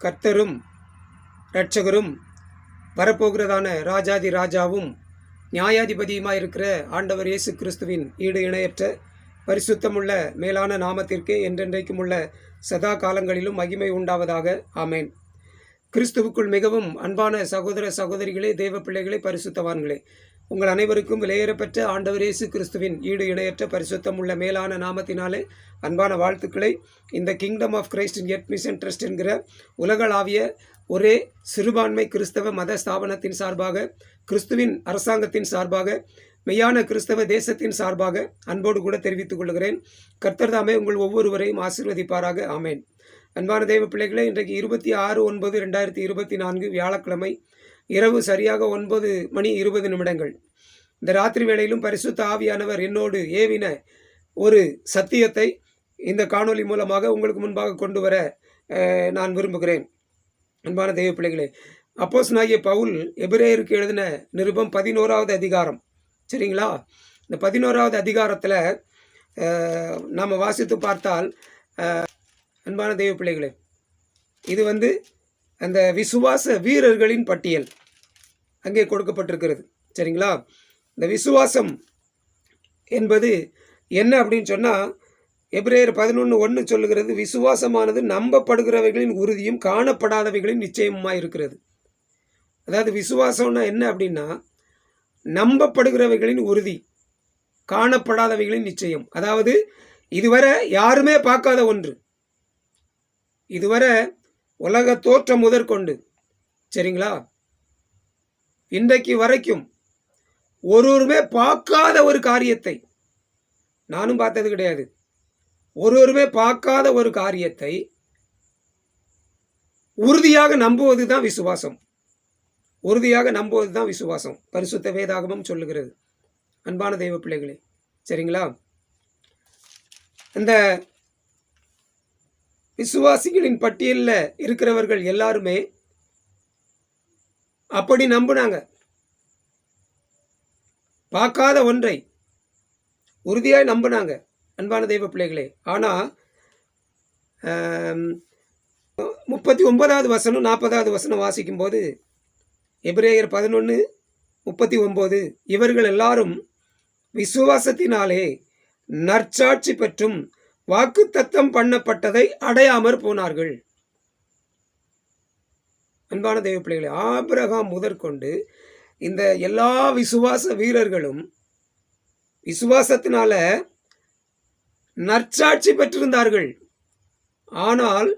கர்த்தரும் இரட்சகரும் வரப்போகிறதான ராஜாதி ராஜாவும் நியாயாதிபதியுமாக இருக்கிற ஆண்டவர் இயேசு கிறிஸ்துவின் ஈடு இணையற்ற பரிசுத்தமுள்ள மேலான நாமத்திற்கே என்றென்றைக்கும் உள்ள சதா காலங்களிலும் மகிமை உண்டாவதாக. ஆமேன். கிறிஸ்துவுக்குள் மிகவும் அன்பான சகோதர சகோதரிகளே தேவ பிள்ளைகளே பரிசுத்தவான்களே உங்கள் அனைவருக்கும் விலையேறப்பெற்ற ஆண்டவர் இயேசு கிறிஸ்துவின் ஈடு இணையற்ற பரிசுத்தம் உள்ள மேலான நாமத்தினாலே அன்பான வாழ்த்துக்களை. இந்த கிங்டம் ஆஃப் கிரைஸ்ட் எட்மிஷன் எட் மிஷன் ட்ரஸ்ட் என்கிற உலகளாவிய ஒரே சிறுபான்மை கிறிஸ்தவ மத ஸ்தாபனத்தின் சார்பாக கிறிஸ்துவின் அரசாங்கத்தின் சார்பாக மெய்யான கிறிஸ்தவ தேசத்தின் சார்பாக அன்போடு கூட தெரிவித்துக் கொள்கிறேன். கர்த்தர் தாமே உங்கள் ஒவ்வொருவரையும் ஆசீர்வதிப்பாராக. ஆமேன். அன்பான தேவ பிள்ளைகளே இன்றைக்கு இருபத்தி ஆறு ஒன்பது ரெண்டாயிரத்தி இருபத்தி நான்கு வியாழக்கிழமை இரவு சரியாக ஒன்பது மணி இருபது நிமிடங்கள். இந்த ராத்திரி வேளையிலும் பரிசுத்த ஆவியானவர் என்னோடு ஏவின ஒரு சத்தியத்தை இந்த காணொலி மூலமாக உங்களுக்கு முன்பாக கொண்டு வர நான் விரும்புகிறேன். அன்பான தெய்வ பிள்ளைகளே அப்போஸ் நாகிய பவுல் எபிரேயருக்கு எழுதின நிருபம் பதினோராவது அதிகாரம். சரிங்களா? இந்த பதினோராவது அதிகாரத்தில் நாம் வாசித்து பார்த்தால் அன்பான தெய்வ பிள்ளைகளே இது வந்து அந்த விசுவாச வீரர்களின் பட்டியல் அங்கே கொடுக்கப்பட்டிருக்கிறது. சரிங்களா? இந்த விசுவாசம் என்பது என்ன அப்படின்னு சொன்னால் எப்ரேயர் பதினொன்று ஒன்று சொல்லுகிறது விசுவாசமானது நம்பப்படுகிறவைகளின் உறுதியும் காணப்படாதவைகளின் நிச்சயமாக இருக்கிறது. அதாவது விசுவாசம்னா என்ன அப்படின்னா நம்பப்படுகிறவைகளின் உறுதி காணப்படாதவைகளின் நிச்சயம். அதாவது இதுவரை யாருமே பார்க்காத ஒன்று. இதுவரை உலக தோற்றம் முதற்கொண்டு. சரிங்களா? இன்றைக்கு வரைக்கும் ஒருவருமே பார்க்காத ஒரு காரியத்தை நானும் பார்த்தது கிடையாது. ஒருவருமே பார்க்காத ஒரு காரியத்தை உறுதியாக நம்புவது தான் விசுவாசம். உறுதியாக நம்புவது தான் விசுவாசம். பரிசுத்த வேதாகமும் சொல்லுகிறது. அன்பான தெய்வ பிள்ளைகளே சரிங்களா? இந்த விசுவாசிகளின் பட்டியலில் இருக்கிறவர்கள் எல்லாருமே அப்படி நம்புனாங்க. பார்க்காத ஒன்றை உறுதியாக நம்பினாங்க அன்பான தெய்வ பிள்ளைகளே. ஆனால் முப்பத்தி ஒன்பதாவது வசனம் நாற்பதாவது வசனம் வாசிக்கும்போது எபிரேயர் பதினொன்று முப்பத்தி ஒம்பது இவர்கள் எல்லாரும் விசுவாசத்தினாலே நற்சாட்சி பெற்றும் வாக்குத்தத்தம் பண்ணப்பட்டதை அடையாமற் போனார்கள். அன்பான தெய்வ பிள்ளைகளே ஆபிரகாம் முதற்கொண்டு இந்த எல்லா விசுவாச வீரர்களும் விசுவாசத்தினால நற்சாட்சி பெற்றிருந்தார்கள். ஆனால்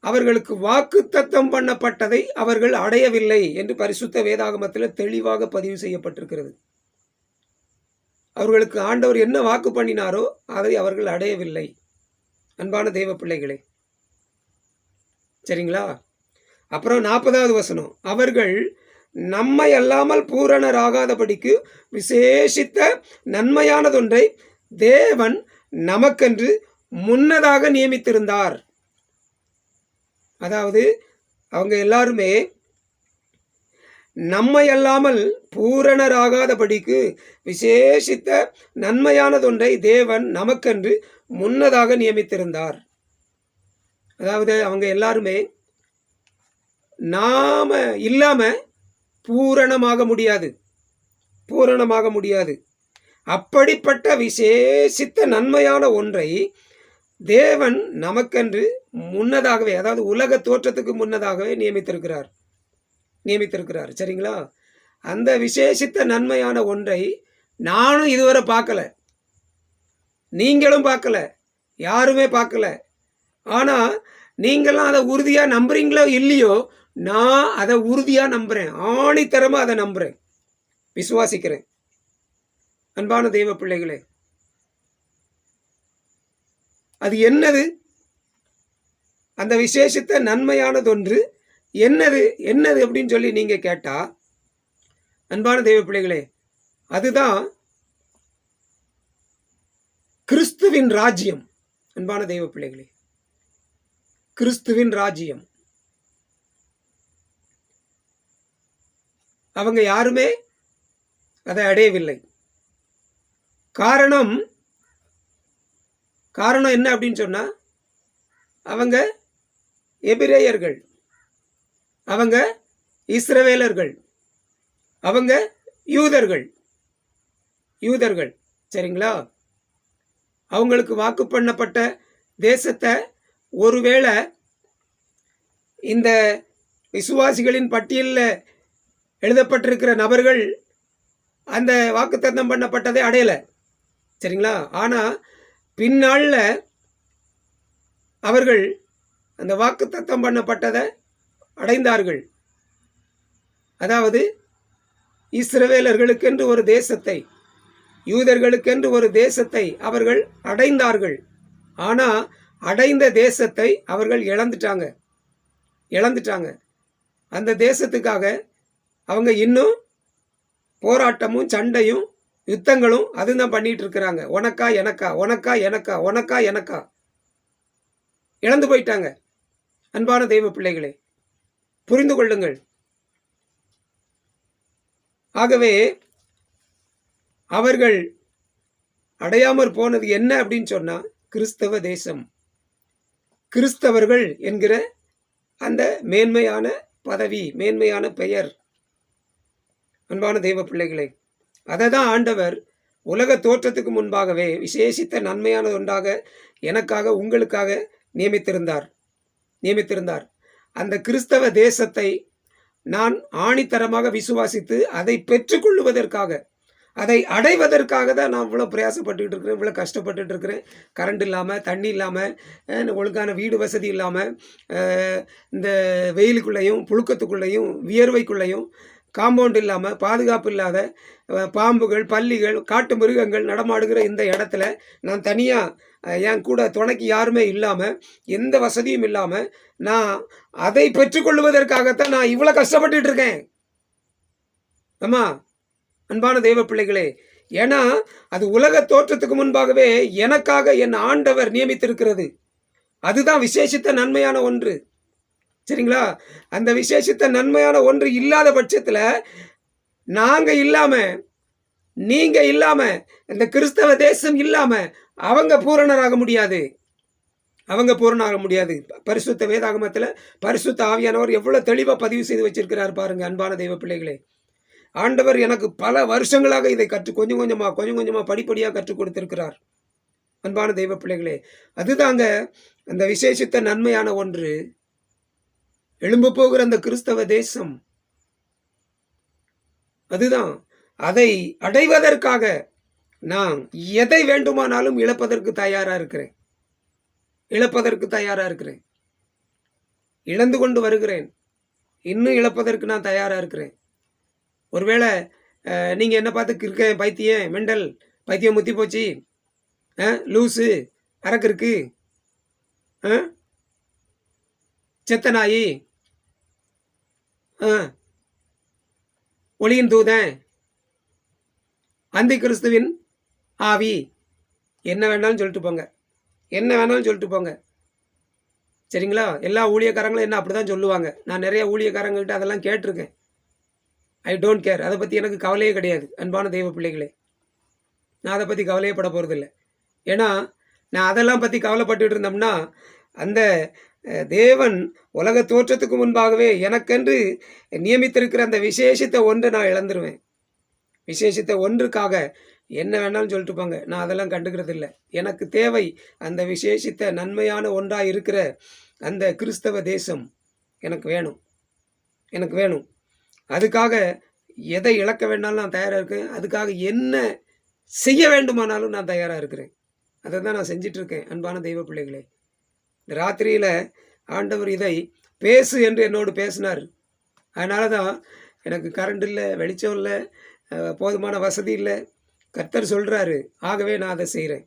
அவர்களுக்கு வாக்குத்தத்தம் பண்ணப்பட்டதை அவர்கள் அடையவில்லை என்று பரிசுத்த வேதாகமத்தில் தெளிவாக பதிவு செய்யப்பட்டிருக்கிறது. அவர்களுக்கு ஆண்டவர் என்ன வாக்கு பண்ணினாரோ அதை அவர்கள் அடையவில்லை. அன்பான தெய்வ பிள்ளைகளே. சரிங்களா? அப்புறம் நாற்பதாவது வசனம். அவர்கள் நம்மை அல்லாமல் பூரணராகாதபடிக்கு விசேஷித்த நன்மையானதொன்றை தேவன் நமக்கென்று முன்னதாக நியமித்திருந்தார். அதாவது அவங்க எல்லாருமே நம்மை அல்லாமல் பூரணராகாதபடிக்கு விசேஷித்த நன்மையானதொன்றை தேவன் நமக்கென்று முன்னதாக நியமித்திருந்தார். அதாவது அவங்க எல்லாருமே நாம இல்லாம பூரணமாக முடியாது. பூரணமாக முடியாது. அப்படிப்பட்ட விசேஷித்த நன்மையான ஒன்றை தேவன் நமக்கென்று முன்னதாகவே அதாவது உலக தோற்றத்துக்கு முன்னதாகவே நியமித்திருக்கிறார். நியமித்திருக்கிறார். சரிங்களா? அந்த விசேஷித்த நன்மையான ஒன்றை நானும் இதுவரை பார்க்கல. நீங்களும் பார்க்கல. யாருமே பார்க்கல. ஆனால் நீங்களாம் அதை உறுதியாக நம்புறீங்களோ இல்லையோ நான் அதை உறுதியாக நம்புகிறேன் ஆணித்தரமாக அதை நம்புகிறேன் விசுவாசிக்கிறேன். அன்பான தெய்வ பிள்ளைகளே. அது என்னது? அந்த விசேஷத்தை நன்மையானதொன்று என்னது என்னது அப்படின்னு சொல்லி நீங்கள் கேட்டால் அன்பான தெய்வ பிள்ளைகளே அதுதான் கிறிஸ்துவின் ராஜ்யம் அன்பான தெய்வ பிள்ளைகளே. கிறிஸ்துவின் ராஜ்யம். அவங்க யாருமே அதை அடையவில்லை. காரணம் காரணம் என்ன அப்படின்னு சொன்னால் அவங்க எபிரேயர்கள். அவங்க இஸ்ரவேலர்கள். அவங்க யூதர்கள். யூதர்கள். சரிங்களா? அவங்களுக்கு வாக்கு பண்ணப்பட்ட தேசத்தை ஒருவேளை இந்த விசுவாசிகளின் பட்டியலில் எழுதப்பட்டிருக்கிற நபர்கள் அந்த வாக்குத்தத்தம் பண்ணப்பட்டதை அடையலை. சரிங்களா? ஆனால் பின்னாளில் அவர்கள் அந்த வாக்குத்தத்தம் பண்ணப்பட்டதை அடைந்தார்கள். அதாவது இஸ்ரவேலர்களுக்கென்று ஒரு தேசத்தை யூதர்களுக்கென்று ஒரு தேசத்தை அவர்கள் அடைந்தார்கள். ஆனால் அடைந்த தேசத்தை அவர்கள் இழந்துட்டாங்க. இழந்துட்டாங்க. அந்த தேசத்துக்காக அவங்க இன்னும் போராட்டமும் சண்டையும் யுத்தங்களும் அதுதான் பண்ணிட்டு இருக்கிறாங்க. உனக்கா எனக்கா உனக்கா எனக்கா உனக்கா எனக்கா. இழந்து போயிட்டாங்க. அன்பான தெய்வ பிள்ளைகளே புரிந்து கொள்ளுங்கள். ஆகவே அவர்கள் அடையாமற் போனது என்ன அப்படின்னு சொன்னா கிறிஸ்தவ தேசம். கிறிஸ்தவர்கள் என்கிற அந்த மேன்மையான பதவி மேன்மையான பெயர். அன்பான தெய்வ பிள்ளைகளே அதை தான் ஆண்டவர் உலக தோற்றத்துக்கு முன்பாகவே விசேஷித்த நன்மையானது ஒன்றாக எனக்காக உங்களுக்காக நியமித்திருந்தார். நியமித்திருந்தார். அந்த கிறிஸ்தவ தேசத்தை நான் ஆணித்தரமாக விசுவாசித்து அதை பெற்றுக்கொள்ளுவதற்காக அதை அடைவதற்காக தான் நான் இவ்வளோ பிரயாசப்பட்டுக்கிட்டு இருக்கிறேன் இவ்வளோ கஷ்டப்பட்டுட்டு இருக்கிறேன். கரண்ட் இல்லாமல் தண்ணி இல்லாமல் ஒழுங்கான வீடு வசதி இல்லாமல் இந்த வெயிலுக்குள்ளேயும் புழுக்கத்துக்குள்ளேயும் வியர்வைக்குள்ளேயும் காம்பவுண்ட் இல்லாமல் பாதுகாப்பு இல்லாத பாம்புகள் பல்லிகள் காட்டு மிருகங்கள் நடமாடுகிற இந்த இடத்துல நான் தனியாக என் கூட துணைக்கு யாருமே இல்லாமல் எந்த வசதியும் இல்லாமல் நான் அதை பெற்றுக்கொள்வதற்காகத்தான் நான் இவ்வளோ கஷ்டப்பட்டுட்டு இருக்கேன். அம்மா அன்பான தெய்வ பிள்ளைகளே ஏன்னா அது உலக தோற்றத்துக்கு முன்பாகவே எனக்காக என் ஆண்டவர் நியமித்திருக்கிறது. அதுதான் விசேஷித்த நன்மையான ஒன்று. சரிங்களா? அந்த விசேஷத்தை நன்மையான ஒன்று இல்லாத பட்சத்தில் நாங்கள் இல்லாமல் நீங்கள் இல்லாமல் இந்த கிறிஸ்தவ தேசம் இல்லாமல் அவங்க பூரணராக முடியாது. அவங்க பூரணாக முடியாது. பரிசுத்த வேதாகமத்தில் பரிசுத்த ஆவியானவர் எவ்வளோ தெளிவாக பதிவு செய்து வச்சிருக்கிறார் பாருங்கள் அன்பான தெய்வ பிள்ளைகளே. ஆண்டவர் எனக்கு பல வருஷங்களாக இதை கற்று கொஞ்சம் கொஞ்சமாக கொஞ்சம் கொஞ்சமாக படிப்படியாக கற்றுக் கொடுத்திருக்கிறார். அன்பான தெய்வ பிள்ளைகளே அதுதாங்க அந்த விசேஷித்த நன்மையான ஒன்று. எழும்ப போகிற அந்த கிறிஸ்தவ தேசம். அதுதான். அதை அடைவதற்காக நான் எதை வேண்டுமானாலும் இழப்பதற்கு தயாரா இருக்கிறேன். இழப்பதற்கு தயாரா இருக்கிறேன். இழந்து கொண்டு வருகிறேன். இன்னும் இழப்பதற்கு நான் தயாரா இருக்கிறேன். ஒருவேளை நீங்கள் நீங்க என்ன பார்த்து இருக்க பைத்தியம் மெண்டல் பைத்தியம் முத்தி போச்சு? லூஸு லூசு அரக்கு இருக்கு செத்த நாயி ஒளியின் தூதன். அந்தி கிறிஸ்துவின் ஆவி. என்ன வேணாலும் சொல்லிட்டு போங்க. என்ன வேணாலும் சொல்லிட்டு போங்க. சரிங்களா? எல்லா ஊழியக்காரங்களும் என்ன அப்படி தான் சொல்லுவாங்க. நான் நிறைய ஊழியக்காரங்கள்ட்ட அதெல்லாம் கேட்டிருக்கேன். ஐ டோன்ட் கேர் அதை பற்றி எனக்கு கவலையே கிடையாது. அன்பான தெய்வ பிள்ளைகளே. நான் அதை பற்றி கவலையே பட போகிறதில்ல ஏன்னா நான் அதெல்லாம் பற்றி கவலைப்பட்டுட்டு இருந்தோம்னா அந்த தேவன் உலக தோற்றத்துக்கு முன்பாகவே எனக்கென்று நியமித்திருக்கிற அந்த விசேஷித்த ஒன்று நான் இழந்துருவேன். விசேஷித்த ஒன்றுக்காக என்ன வேணாலும் சொல்லிட்டு போங்க. நான் அதெல்லாம் கண்டுக்கிறது இல்லை எனக்கு தேவை அந்த விசேஷித்த நன்மையான ஒன்றாக இருக்கிற அந்த கிறிஸ்தவ தேசம் எனக்கு வேணும். எனக்கு வேணும். அதுக்காக எதை இழக்க வேணாலும் நான் தயாராக இருக்கேன். அதுக்காக என்ன செய்ய வேண்டுமானாலும் நான் தயாராக இருக்கிறேன். அதை தான் நான் செஞ்சிட்ருக்கேன் அன்பான தெய்வ பிள்ளைகளே. இந்த ராத்திரியில் ஆண்டவர் இதை பேசு என்று என்னோடு பேசினார். அதனால தான் எனக்கு கரண்ட் இல்லை வெளிச்சம் இல்லை போதுமான வசதி இல்லை. கர்த்தர் சொல்கிறாரு ஆகவே நான் அதை செய்கிறேன்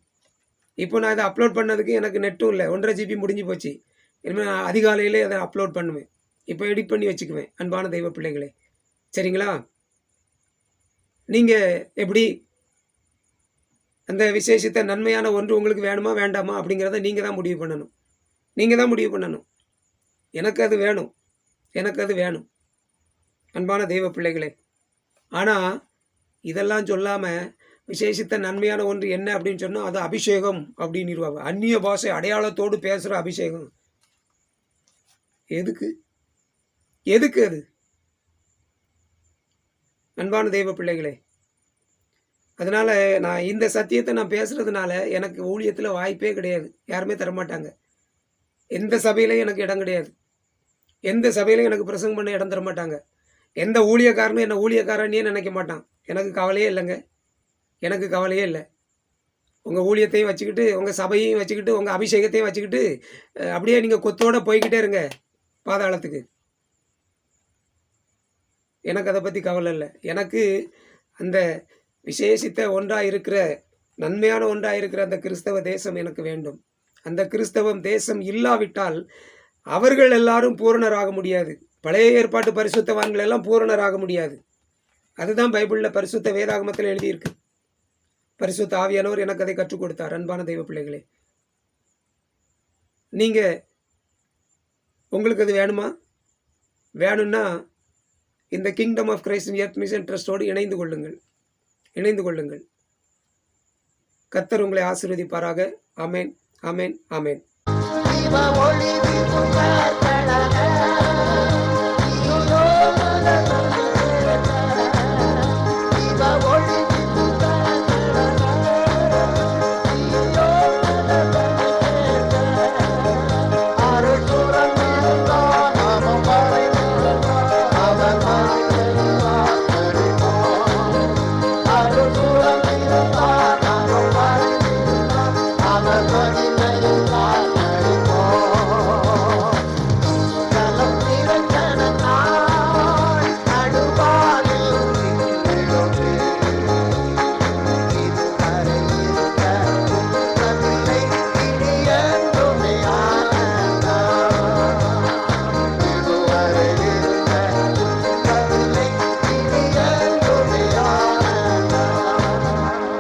இப்போ நான் இதை அப்லோட் பண்ணதுக்கு எனக்கு நெட்டும் இல்லை. ஒன்றரை ஜிபி முடிஞ்சு போச்சு. இனிமேல் நான் அதிகாலையிலே அதை அப்லோட் பண்ணுவேன். இப்போ எடிட் பண்ணி வச்சுக்குவேன் அன்பான தெய்வ பிள்ளைகளே. சரிங்களா? நீங்கள் எப்படி அந்த விசேஷத்தை நன்மையான ஒன்று உங்களுக்கு வேணுமா வேண்டாமா அப்படிங்கிறத நீங்கள் தான் முடிவு பண்ணணும். நீங்கள் தான் முடிவு பண்ணணும். எனக்கு அது வேணும். எனக்கு அது வேணும். அன்பான தெய்வ பிள்ளைகளே. ஆனால் இதெல்லாம் சொல்லாமல் விசேஷித்த நன்மையான ஒன்று என்ன அப்படின்னு சொன்னால் அது அபிஷேகம் அப்படின்னு அந்நிய பாஷை அடையாளத்தோடு பேசுகிற அபிஷேகம். எதுக்கு? எதுக்கு அது? அன்பான தெய்வ பிள்ளைகளே. அதனால் நான் இந்த சத்தியத்தை நான் பேசுகிறதுனால எனக்கு ஊழியத்தில் வாய்ப்பே கிடையாது. யாருமே தரமாட்டாங்க. எந்த சபையிலையும் எனக்கு இடம் கிடையாது. எந்த சபையிலையும் எனக்கு பிரசங்கம் பண்ண இடம் தர மாட்டாங்க எந்த ஊழியக்காரனும் என்னை ஊழியக்காரனே நினைக்க மாட்டான். எனக்கு கவலையே இல்லைங்க. எனக்கு கவலையே இல்லை. உங்கள் ஊழியத்தையும் வச்சுக்கிட்டு உங்கள் சபையையும் வச்சுக்கிட்டு உங்கள் அபிஷேகத்தையும் வச்சுக்கிட்டு அப்படியே நீங்கள் கொத்தோட போய்கிட்டே இருங்க பாதாளத்துக்கு. எனக்கு அதை பற்றி கவலை இல்லை. எனக்கு அந்த விசேஷித்த ஒன்றாக இருக்கிற நன்மையான ஒன்றாக இருக்கிற அந்த கிறிஸ்தவ தேசம் எனக்கு வேண்டும். அந்த கிறிஸ்தவம் தேசம் இல்லாவிட்டால் அவர்கள் எல்லாரும் பூரணராக முடியாது. பழைய ஏற்பாட்டு பரிசுத்தவான்கள் எல்லாம் பூரணராக முடியாது. அதுதான் பைபிளில் பரிசுத்த வேதாகமத்தில் எழுதியிருக்கு. பரிசுத்த ஆவியானவர் எனக்கு அதை கற்றுக் கொடுத்தார் அன்பான தெய்வ பிள்ளைகளே. நீங்கள் உங்களுக்கு அது வேணுமா? வேணும்னா இந்த kingdom of Christ earth mission ட்ரஸ்டோடு இணைந்து கொள்ளுங்கள். இணைந்து கொள்ளுங்கள். கத்தர் உங்களை ஆசீர்வதிப்பாராக. அமேன் ஆமென் ஆமென்